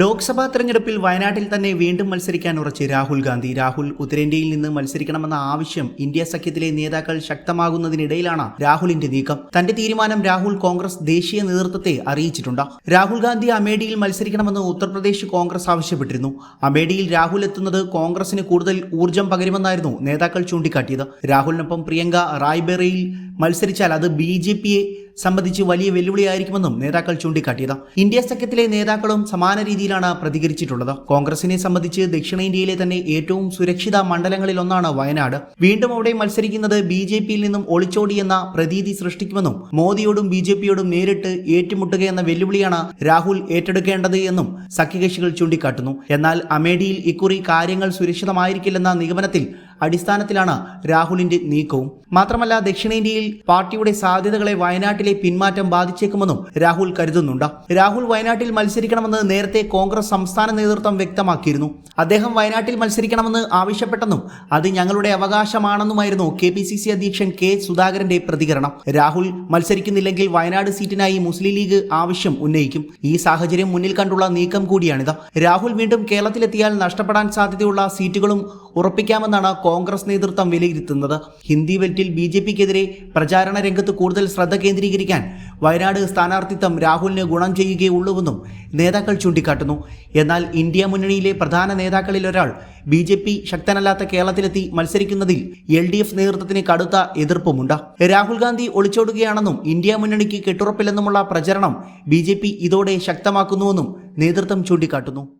ലോക്സഭാ തെരഞ്ഞെടുപ്പിൽ വയനാട്ടിൽ തന്നെ വീണ്ടും മത്സരിക്കാൻ ഉറച്ച് രാഹുൽ ഗാന്ധി. രാഹുൽ ഉത്തരേന്ത്യയിൽ നിന്ന് മത്സരിക്കണമെന്ന ആവശ്യം ഇന്ത്യ സഖ്യത്തിലെ നേതാക്കൾ ശക്തമാകുന്നതിനിടയിലാണ് രാഹുലിന്റെ നീക്കം. തന്റെ തീരുമാനം രാഹുൽ കോൺഗ്രസ് ദേശീയ നേതൃത്വത്തെ അറിയിച്ചിട്ടുണ്ട്. രാഹുൽ ഗാന്ധി അമേഠിയിൽ മത്സരിക്കണമെന്ന് ഉത്തർപ്രദേശ് കോൺഗ്രസ് ആവശ്യപ്പെട്ടിരുന്നു. അമേഠിയിൽ രാഹുൽ എത്തുന്നത് കോൺഗ്രസിന് കൂടുതൽ ഊർജം പകരുമെന്നായിരുന്നു നേതാക്കൾ ചൂണ്ടിക്കാട്ടിയത്. രാഹുലിനൊപ്പം പ്രിയങ്ക റായ്ബെറയിൽ മത്സരിച്ചാൽ അത് ബി ജെ പിയെ സംബന്ധിച്ച് വലിയ വെല്ലുവിളിയായിരിക്കുമെന്നും നേതാക്കൾ ചൂണ്ടിക്കാട്ടിയത്. ഇന്ത്യ സഖ്യത്തിലെ നേതാക്കളും സമാന രീതിയിലാണ് പ്രതികരിച്ചിട്ടുള്ളത്. കോൺഗ്രസിനെ സംബന്ധിച്ച് ദക്ഷിണേന്ത്യയിലെ തന്നെ ഏറ്റവും സുരക്ഷിത മണ്ഡലങ്ങളിൽ ഒന്നാണ് വയനാട്. വീണ്ടും അവിടെ മത്സരിക്കുന്നത് ബി ജെ പിയിൽ നിന്നും ഒളിച്ചോടിയെന്ന പ്രതീതി സൃഷ്ടിക്കുമെന്നും മോദിയോടും ബി ജെ പിയോടും നേരിട്ട് ഏറ്റുമുട്ടുകയെന്ന വെല്ലുവിളിയാണ് രാഹുൽ ഏറ്റെടുക്കേണ്ടത് എന്നും സഖ്യകക്ഷികൾ ചൂണ്ടിക്കാട്ടുന്നു. എന്നാൽ അമേഠിയിൽ ഇക്കുറി കാര്യങ്ങൾ സുരക്ഷിതമായിരിക്കില്ലെന്ന നിഗമനത്തിൽ അടിസ്ഥാനത്തിലാണ് രാഹുലിന്റെ നീക്കവും. മാത്രമല്ല ദക്ഷിണേന്ത്യയിൽ പാർട്ടിയുടെ സാധ്യതകളെ വയനാട്ടിലെ പിന്മാറ്റം ബാധിച്ചേക്കുമെന്നും രാഹുൽ കരുതുന്നുണ്ട്. രാഹുൽ വയനാട്ടിൽ മത്സരിക്കണമെന്ന് നേരത്തെ കോൺഗ്രസ് സംസ്ഥാന നേതൃത്വം വ്യക്തമാക്കിയിരുന്നു. അദ്ദേഹം വയനാട്ടിൽ മത്സരിക്കണമെന്ന് ആവശ്യപ്പെട്ടെന്നും അത് ഞങ്ങളുടെ അവകാശമാണെന്നുമായിരുന്നു കെ പി സി സി അധ്യക്ഷൻ കെ സുധാകരന്റെ പ്രതികരണം. രാഹുൽ മത്സരിക്കുന്നില്ലെങ്കിൽ വയനാട് സീറ്റിനായി മുസ്ലിം ലീഗ് ആവശ്യം ഉന്നയിക്കും. ഈ സാഹചര്യം മുന്നിൽ കണ്ടുള്ള നീക്കം കൂടിയാണിത്. രാഹുൽ വീണ്ടും കേരളത്തിലെത്തിയാൽ നഷ്ടപ്പെടാൻ സാധ്യതയുള്ള സീറ്റുകളും ഉറപ്പിക്കാമെന്നാണ് കോൺഗ്രസ് നേതൃത്വം വിലയിരുത്തുന്നത്. ഹിന്ദി ബെൽറ്റിൽ ബി ജെ പിക്കെതിരെ പ്രചാരണ രംഗത്ത് കൂടുതൽ ശ്രദ്ധ കേന്ദ്രീകരിക്കാൻ വയനാട് സ്ഥാനാർത്ഥിത്വം രാഹുലിന് ഗുണം ചെയ്യുകയുള്ളൂവെന്നും നേതാക്കൾ ചൂണ്ടിക്കാട്ടുന്നു. എന്നാൽ ഇന്ത്യ മുന്നണിയിലെ പ്രധാന നേതാക്കളിൽ ഒരാൾ ബി ജെ പി ശക്തനല്ലാത്ത കേരളത്തിലെത്തി മത്സരിക്കുന്നതിൽ എൽ ഡി എഫ് നേതൃത്വത്തിന് കടുത്ത എതിർപ്പുമുണ്ട്. രാഹുൽ ഗാന്ധി ഒളിച്ചോടുകയാണെന്നും ഇന്ത്യ മുന്നണിക്ക് കെട്ടുറപ്പില്ലെന്നുമുള്ള പ്രചരണം ബി ജെ പി ഇതോടെ ശക്തമാക്കുന്നുവെന്നും നേതൃത്വം ചൂണ്ടിക്കാട്ടുന്നു.